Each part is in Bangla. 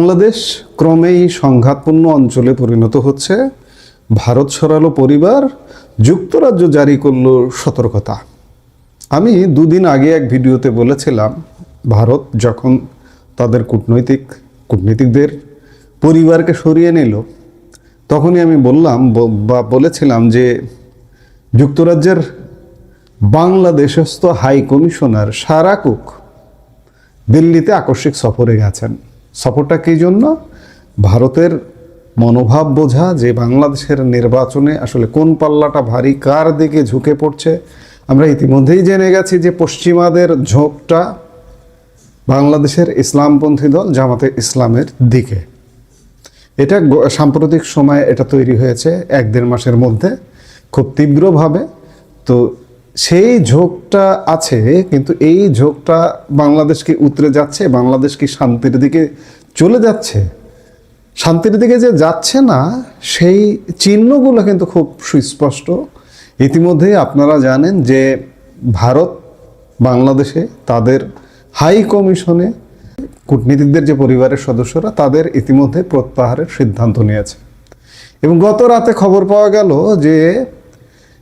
বাংলাদেশ ক্রমেই সংঘাতপূর্ণ অঞ্চলে পরিণত হচ্ছে। ভারত সরালো পরিবার, যুক্তরাজ্য জারি করল সতর্কতা। আমি দুদিন আগে এক ভিডিওতে বলেছিলাম, ভারত যখন তাদের কূটনৈতিক, কূটনীতিকদের পরিবারকে সরিয়ে নিল, তখনই আমি বললাম, ব- বলেছিলাম যে যুক্তরাজ্যের বাংলাদেশস্থ হাই কমিশনার সারা কুক দিল্লিতে আকস্মিক সফরে গেছেন। সফরটা কী জন্য? ভারতের মনোভাব বোঝা যে বাংলাদেশের নির্বাচনে আসলে কোন পাল্লাটা ভারী, কার দিকে ঝুঁকে পড়ছে। আমরা ইতিমধ্যেই জেনে গেছি যে পশ্চিমাদের ঝোঁকটা বাংলাদেশের ইসলামপন্থী দল জামাতে ইসলামের দিকে। এটা সাম্প্রতিক সময়ে এটা তৈরি হয়েছে এক দেড় মাসের মধ্যে। খুব তীব্রভাবে। তো সেই ঝোঁকটা আছে, কিন্তু এই ঝোঁকটা বাংলাদেশ কি উতরে যাচ্ছে? বাংলাদেশ কি শান্তির দিকে চলে যাচ্ছে? শান্তির দিকে যে যাচ্ছে না, সেই চিহ্নগুলো কিন্তু খুব সুস্পষ্ট। ইতিমধ্যেই আপনারা জানেন যে ভারত বাংলাদেশে তাদের হাই কমিশনে কূটনীতিকদের যে পরিবারের সদস্যরা, তাদের ইতিমধ্যে প্রত্যাহারের সিদ্ধান্ত নিয়েছে। এবং গত রাতে খবর পাওয়া গেল যে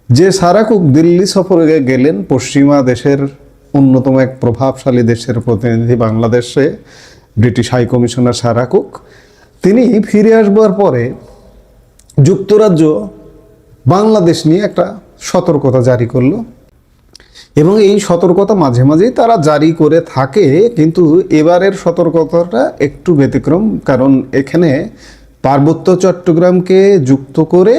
যে সারাকুক দিল্লি সফরে গেলেন পশ্চিমা দেশের অন্যতম এক প্রভাবশালী দেশের প্রতিনিধি বাংলাদেশে ব্রিটিশ হাই কমিশনার সারাকুক। তিনি ফিরে আসবার পরে যুক্তরাজ্য বাংলাদেশ নিয়ে একটা সতর্কতা জারি করল এবং এই সতর্কতা মাঝে মাঝেই তারা জারি করে থাকে, কিন্তু এবারের সতর্কতাটা একটু ব্যতিক্রম, কারণ এখানে পার্বত্য চট্টগ্রামকে যুক্ত করে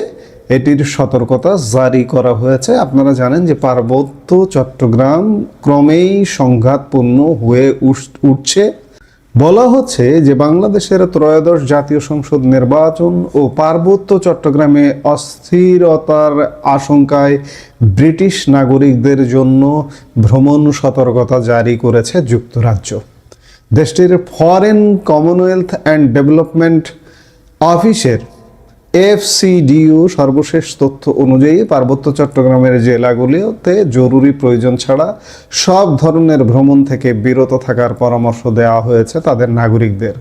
এটির সতর্কতা জারি করা হয়েছে। আপনারা জানেন যে পার্বত্য চট্টগ্রাম ক্রমেই সংঘাতপূর্ণ হয়ে উঠছে। বলা হচ্ছে যে বাংলাদেশের ত্রয়োদশ জাতীয় সংসদ নির্বাচন ও পার্বত্য চট্টগ্রামে অস্থিরতার আশঙ্কায় ব্রিটিশ নাগরিকদের জন্য ভ্রমণ সতর্কতা জারি করেছে যুক্তরাজ্য। দেশটির ফরেন কমনওয়েলথ অ্যান্ড ডেভেলপমেন্ট অফিসের এফসিডিও সর্বশেষ তথ্য অনুযায়ী পার্বত্য চট্টগ্রামের জেলাগুলিতে জরুরি প্রয়োজন ছাড়া সব ধরনের ভ্রমণ থেকে বিরত থাকার পরামর্শ দেওয়া হয়েছে তাদের নাগরিকদের।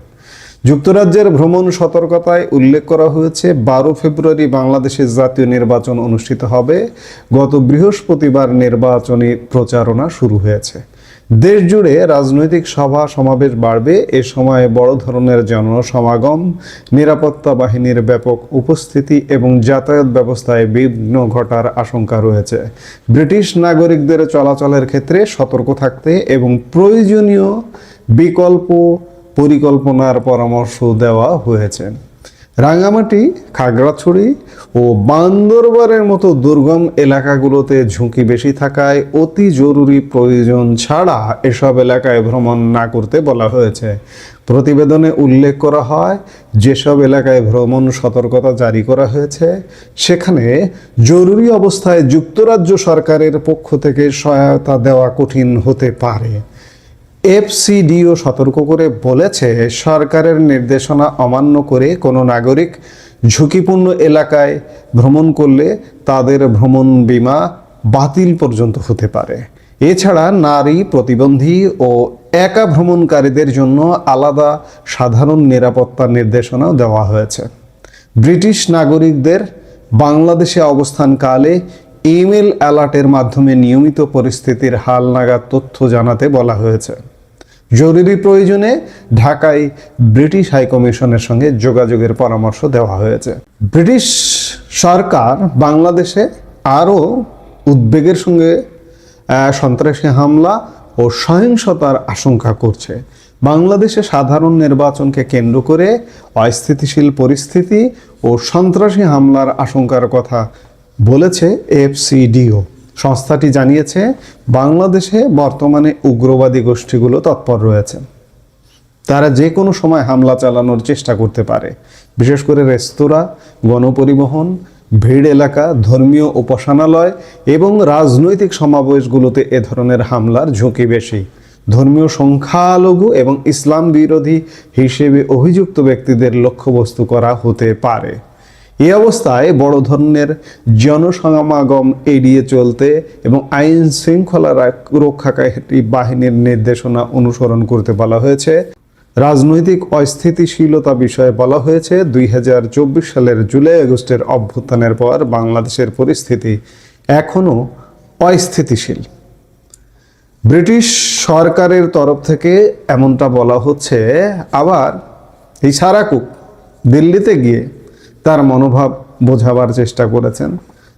যুক্তরাজ্যের ভ্রমণ সতর্কতায় উল্লেখ করা হয়েছে, বারো ফেব্রুয়ারি বাংলাদেশের জাতীয় নির্বাচন অনুষ্ঠিত হবে। গত বৃহস্পতিবার নির্বাচনী প্রচারণা শুরু হয়েছে। দেশ জুড়ে রাজনৈতিক সভা সমাবেশ বাড়বে। এ সময় বড় ধরনের জনসমাগম, নিরাপত্তা বাহিনীর ব্যাপক উপস্থিতি এবং যাতায়াত ব্যবস্থায় বিঘ্ন ঘটার আশঙ্কা রয়েছে। ব্রিটিশ নাগরিকদের চলাচলের ক্ষেত্রে সতর্ক থাকতে এবং প্রয়োজনীয় বিকল্প পরিকল্পনার পরামর্শ দেওয়া হয়েছে। রাঙ্গামাটি খাগড়াছড়ি ও বান্দরবারের মতো দুর্গম এলাকাগুলোতে ঝুঁকি বেশি থাকায় অতি জরুরি প্রয়োজন ছাড়া এসব এলাকায় ভ্রমণ না করতে বলা হয়েছে। প্রতিবেদনে উল্লেখ করা হয়, যেসব এলাকায় ভ্রমণ সতর্কতা জারি করা হয়েছে, সেখানে জরুরি অবস্থায় যুক্তরাজ্য সরকারের পক্ষ থেকে সহায়তা দেওয়া কঠিন হতে পারে। এফসিডিও সতর্ক করে বলেছে, সরকারের নির্দেশনা অমান্য করে কোনো নাগরিক ঝুঁকিপূর্ণ এলাকায় ভ্রমণ করলে তাদের ভ্রমণ বীমা বাতিল পর্যন্ত হতে পারে। এছাড়া নারী প্রতিবন্ধী ও একা ভ্রমণকারীদের জন্য আলাদা সাধারণ নিরাপত্তা নির্দেশনাও দেওয়া হয়েছে। ব্রিটিশ নাগরিকদের বাংলাদেশে অবস্থানকালে ইমেল অ্যালার্টের মাধ্যমে নিয়মিত পরিস্থিতির হালনাগাদ তথ্য জানাতে বলা হয়েছে। জরুরি প্রয়োজনে ঢাকায় ব্রিটিশ হাইকমিশনের সঙ্গে যোগাযোগের পরামর্শ দেওয়া হয়েছে। ব্রিটিশ সরকার বাংলাদেশে আরও উদ্বেগের সঙ্গে সন্ত্রাসী হামলা ও সহিংসতার আশঙ্কা করছে। বাংলাদেশে সাধারণ নির্বাচনকে কেন্দ্র করে অস্থিতিশীল পরিস্থিতি ও সন্ত্রাসী হামলার আশঙ্কার কথা বলেছে এফসিডিও। সংস্থাটি জানিয়েছে, বাংলাদেশে বর্তমানে উগ্রবাদী গোষ্ঠীগুলো তৎপর রয়েছে। তারা যে কোনো সময় হামলা চালানোর চেষ্টা করতে পারে। বিশেষ করে রেস্তোরাঁ, গণপরিবহন, ভিড় এলাকা, ধর্মীয় উপাসনালয় এবং রাজনৈতিক সমাবেশগুলোতে এ ধরনের হামলার ঝুঁকি বেশি। ধর্মীয় সংখ্যালঘু এবং ইসলাম বিরোধী হিসেবে অভিযুক্ত ব্যক্তিদের লক্ষ্যবস্তু করা হতে পারে। এই অবস্থায় বড় ধরনের জনসমাগম এড়িয়ে চলতে এবং আইন শৃঙ্খলা রক্ষাকারী বাহিনীর নির্দেশনা অনুসরণ করতে বলা হয়েছে। রাজনৈতিক অস্থিতিশীলতা বিষয়ে বলা হয়েছে, দুই হাজার চব্বিশ সালের জুলাই আগস্টের অভ্যুত্থানের পর বাংলাদেশের পরিস্থিতি এখনও অস্থিতিশীল। ব্রিটিশ সরকারের তরফ থেকে এমনটা বলা হচ্ছে, আবার এই সারাকুক দিল্লিতে গিয়ে তার মনোভাব বোঝাবার চেষ্টা করেছেন।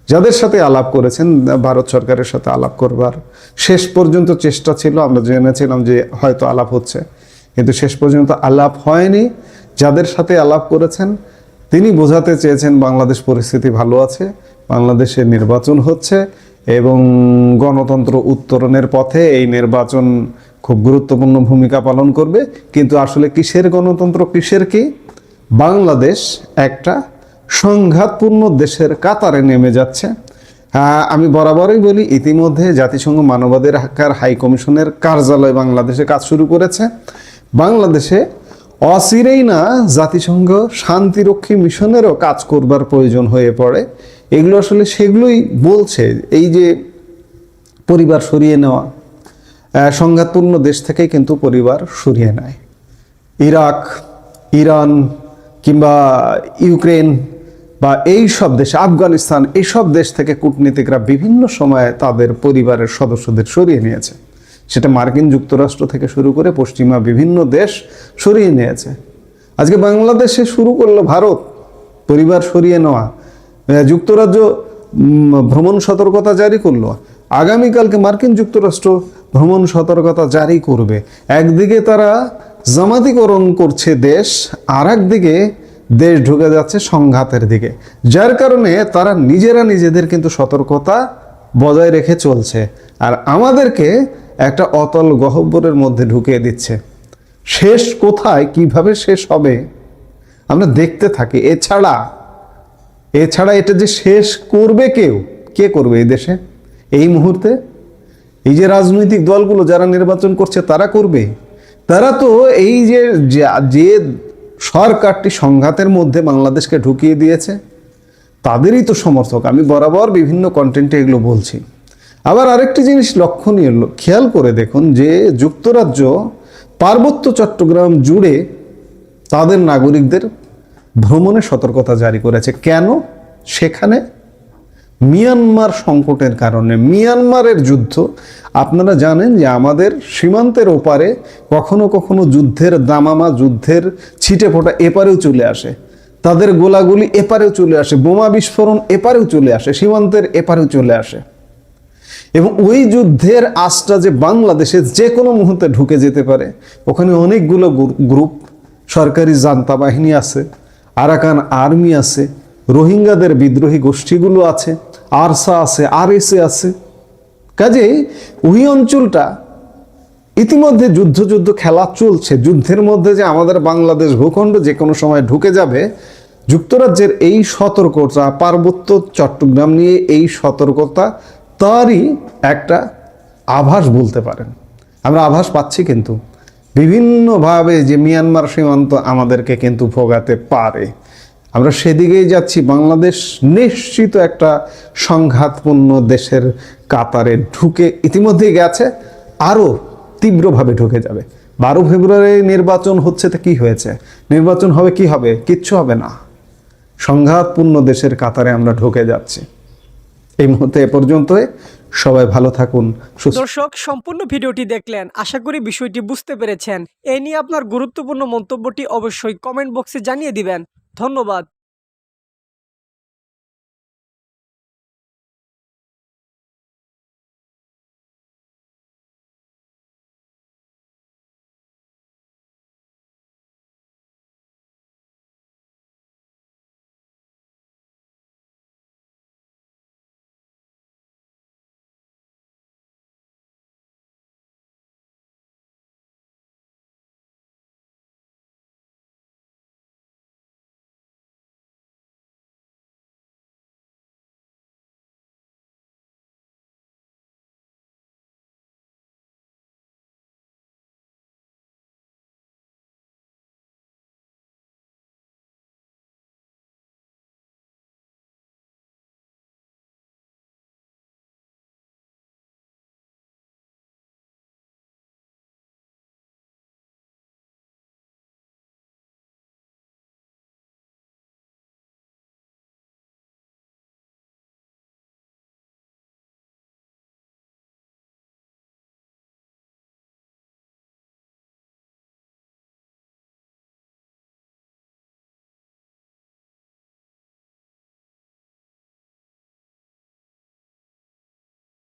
যাদের সাথে আলাপ করেছেন, ভারত সরকারের সাথে আলাপ করবার। শেষ পর্যন্ত চেষ্টা ছিল, আমরা জেনেছিলাম যে হয়তো আলাপ হচ্ছে। কিন্তু শেষ পর্যন্ত আলাপ হয়নি। যাদের সাথে আলাপ করেছেন, তিনি বোঝাতে চেয়েছেন বাংলাদেশ পরিস্থিতি ভালো আছে, বাংলাদেশে নির্বাচন হচ্ছে এবং গণতন্ত্র উত্তরণের পথে এই নির্বাচন খুব গুরুত্বপূর্ণ ভূমিকা পালন করবে। কিন্তু আসলে কিসের গণতন্ত্র, কিসের কি? বাংলাদেশ একটা সংঘাতপূর্ণ দেশের কাতারে নেমে যাচ্ছে। আমি বরাবরই বলি, ইতিমধ্যে জাতিসংঘ মানবাধিকার হাই কমিশনের কার্যালয় বাংলাদেশে কাজ শুরু করেছে। বাংলাদেশে অচিরেই না জাতিসংঘ শান্তিরক্ষী মিশনেরও কাজ করবার প্রয়োজন হয়ে পড়ে। এগুলো আসলে সেগুলোই বলছে, এই যে পরিবার সরিয়ে নেওয়া। সংঘাতপূর্ণ দেশ থেকে কিন্তু পরিবার সরিয়ে নেয়। ইরাক, ইরান কিংবা ইউক্রেন বা এই সব দেশ, আফগানিস্তান এইসব দেশ থেকে কূটনীতিকরা বিভিন্ন সময়ে তাদের পরিবারের সদস্যদের সরিয়ে নিয়েছে। সেটা মার্কিন যুক্তরাষ্ট্র থেকে শুরু করে পশ্চিমা বিভিন্ন দেশ সরিয়ে নিয়েছে। আজকে বাংলাদেশে শুরু করল ভারত, পরিবার সরিয়ে নেওয়া। যুক্তরাজ্য ভ্রমণ সতর্কতা জারি করল। আগামীকালকে মার্কিন যুক্তরাষ্ট্র ভ্রমণ সতর্কতা জারি করবে। একদিকে তারা জামাতিকরণ করছে দেশ আর একদিকে দেশ ঢুকে যাচ্ছে সংঘাতের দিকে। যার কারণে তারা নিজেরা নিজেদের কিন্তু সতর্কতা বজায় রেখে চলছে আর আমাদেরকে একটা অতল গহব্বরের মধ্যে ঢুকিয়ে দিচ্ছে। শেষ কোথায়, কীভাবে শেষ হবে, আমরা দেখতে থাকি। এছাড়া এছাড়া এটা যে শেষ করবে কেউ, কে করবে এই দেশে? এই মুহূর্তে এই যে রাজনৈতিক দলগুলো যারা নির্বাচন করছে, তারা করবে? তারা তো এই যে যে সরকারটি সংঘাতের মধ্যে বাংলাদেশকে ঢুকিয়ে দিয়েছে, তাদেরই তো সমর্থক। আমি বরাবর বিভিন্ন কন্টেন্টে এগুলো বলছি। আবার আরেকটি জিনিস লক্ষণীয় খেয়াল করে দেখুন যে যুক্তরাজ্য পার্বত্য চট্টগ্রাম জুড়ে তাদের নাগরিকদের ভ্রমণে সতর্কতা জারি করেছে। কেন? সেখানে মিয়ানমার সংকটের কারণে, মিয়ানমারের যুদ্ধ। আপনারা জানেন যে আমাদের সীমান্তের ওপারে কখনো কখনো যুদ্ধের দামামা, যুদ্ধের ছিটে ফোটা এপারেও চলে আসে। তাদের গোলাগুলি এপারেও চলে আসে, বোমা বিস্ফোরণ এপারেও চলে আসে, সীমান্তের এপারেও চলে আসে। এবং ওই যুদ্ধের আশটা যে বাংলাদেশে যে কোনো মুহূর্তে ঢুকে যেতে পারে, ওখানে অনেকগুলো গ্রুপ, সরকারি জান্তা বাহিনী আছে, আরাকান আর্মি আছে, রোহিঙ্গাদের বিদ্রোহী গোষ্ঠীগুলো আছে। আরসা আছে আর এসে আছে। কাজেই ওই অঞ্চলটা ইতিমধ্যে যুদ্ধ যুদ্ধ খেলা চলছে। যুদ্ধের মধ্যে যে আমাদের বাংলাদেশ ভূখণ্ড যে কোনো সময় ঢুকে যাবে, যুক্তরাজ্যের এই সতর্কতা, পার্বত্য চট্টগ্রাম নিয়ে এই সতর্কতা, তারই একটা আভাস বলতে পারেন। আমরা আভাস পাচ্ছি কিন্তু। বিভিন্নভাবে যে মিয়ানমার সীমান্ত আমাদেরকে কিন্তু ভোগাতে পারে। আমরা সেদিকেই যাচ্ছি। বাংলাদেশ নিশ্চিত একটা সংঘাতপূর্ণ দেশের কাতারে ঢুকে ইতিমধ্যেই গেছে, আরও তীব্রভাবে ঢুকে যাবে। বারো ফেব্রুয়ারি নির্বাচন হচ্ছে তো কি হয়েছে? নির্বাচন হবে, কি হবে? কিচ্ছু হবে না। সংঘাতপূর্ণ দেশের কাতারে আমরা ঢুকে যাচ্ছি। এই মুহূর্তে এ পর্যন্তই। সবাই ভালো থাকুন দর্শক, সম্পূর্ণ ভিডিওটি দেখলেন। আশা করি বিষয়টি বুঝতে পেরেছেন। এ নিয়ে আপনার গুরুত্বপূর্ণ মন্তব্যটি অবশ্যই কমেন্ট বক্সে জানিয়ে দিবেন। ধন্যবাদ।